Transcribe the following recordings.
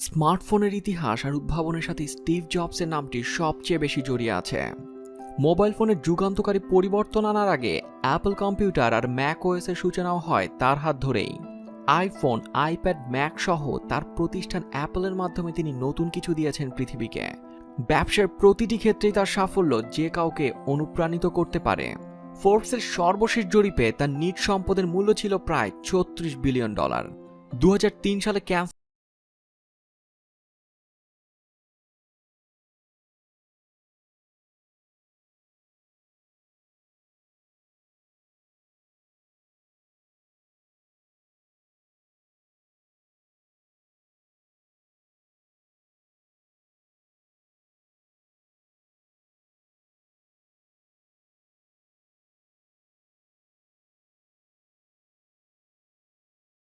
স্মার্টফোনের ইতিহাস আর উদ্ভাবনের সাথে স্টিভ জবসের নামটি সবচেয়ে বেশি জড়িয়ে আছে। মোবাইল ফোনের যুগান্তকারী পরিবর্তন আনার আগে অ্যাপল কম্পিউটার আর ম্যাক ওএসের সূচনাও হয় তার হাত ধরেই। আইফোন, আইপ্যাড, ম্যাক সহ তার প্রতিষ্ঠান অ্যাপলের মাধ্যমে তিনি নতুন কিছু দিয়েছেন পৃথিবীকে। ব্যবসার প্রতিটি ক্ষেত্রেই তার সাফল্য যে কাউকে অনুপ্রাণিত করতে পারে। ফোর্বসের সর্বশেষ জরিপে তার নিট সম্পদের মূল্য ছিল প্রায় ছত্রিশ বিলিয়ন ডলার। দু হাজার তিন সালে ক্যান্সার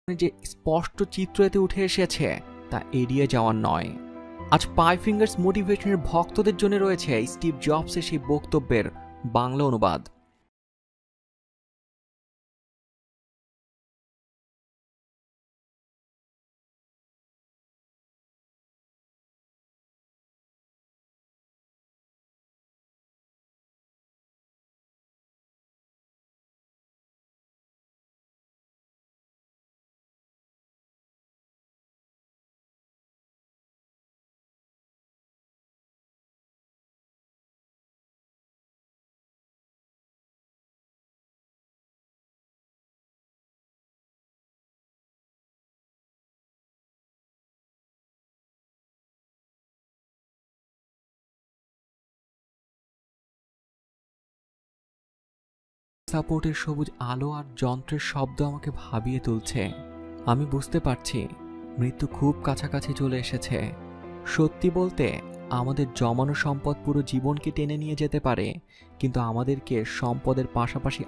যে স্পষ্ট চিত্র এতে উঠে এসেছে, তা এড়িয়ে যাওয়ার নয়। আজ পাই ফিঙ্গার্স মোটিভেশনের ভক্তদের জন্য রয়েছে স্টিভ জবসের সেই বক্তব্যের বাংলা অনুবাদ। সাপোর্টের সবুজ আলো আর যন্ত্রের শব্দ আমাকে ভাবিয়ে তুলছে। আমি বুঝতে পারছি, মৃত্যু খুব কাছাকাছি চলে এসেছে। সত্যি বলতে, আমাদের জমানো সম্পদ পুরো জীবনকে টেনে নিয়ে যেতে পারে, কিন্তু আমাদেরকে সম্পদের পাশাপাশি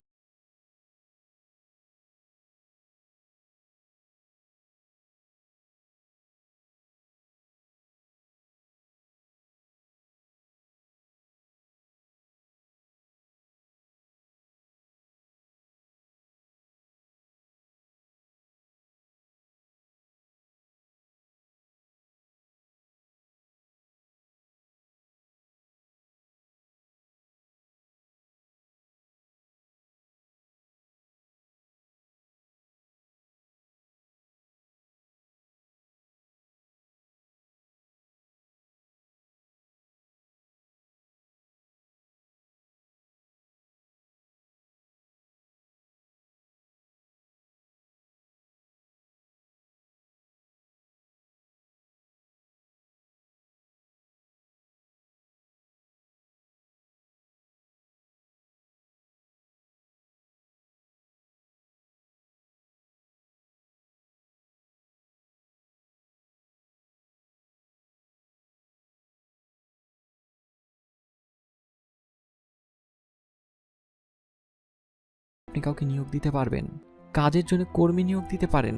আপনি কাউকে নিয়োগ দিতে পারবেন, কাজের জন্য কর্মী নিয়োগ দিতে পারেন,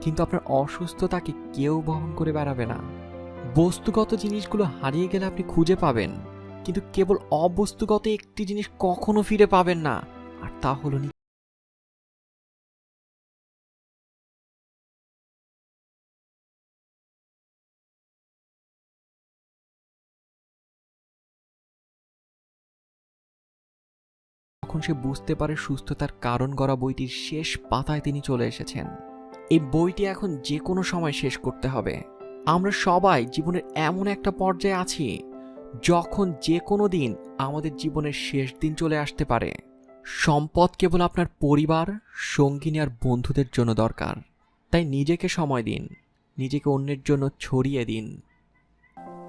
কিন্তু আপনার অসুস্থতাকে কেউ বহন করে বেড়াবে না। বস্তুগত জিনিসগুলো হারিয়ে গেলে আপনি খুঁজে পাবেন, কিন্তু কেবল অবস্তুগত একটি জিনিস কখনো ফিরে পাবেন না, আর তা হলো নি- তখন সে বুঝতে পারে সুস্থতার কারণ গড়া বইটির শেষ পাতায় তিনি চলে এসেছেন। এই বইটি এখন যে কোনো সময় শেষ করতে হবে। আমরা সবাই জীবনের এমন একটা পর্যায়ে আছি, যখন যে কোনো দিন আমাদের জীবনের শেষ দিন চলে আসতে পারে। সম্পদ কেবল আপনার পরিবার, সঙ্গিনী আর বন্ধুদের জন্য দরকার। তাই নিজেকে সময় দিন, নিজেকে অন্যের জন্য ছড়িয়ে দিন।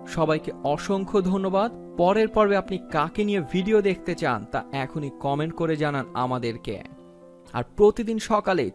সবাইকে অসংখ্য ধন্যবাদ। পরের পর্বে আপনি কাকে নিয়ে ভিডিও দেখতে চান তা এখনই কমেন্ট করে জানান আমাদেরকে। আর প্রতিদিন সকালে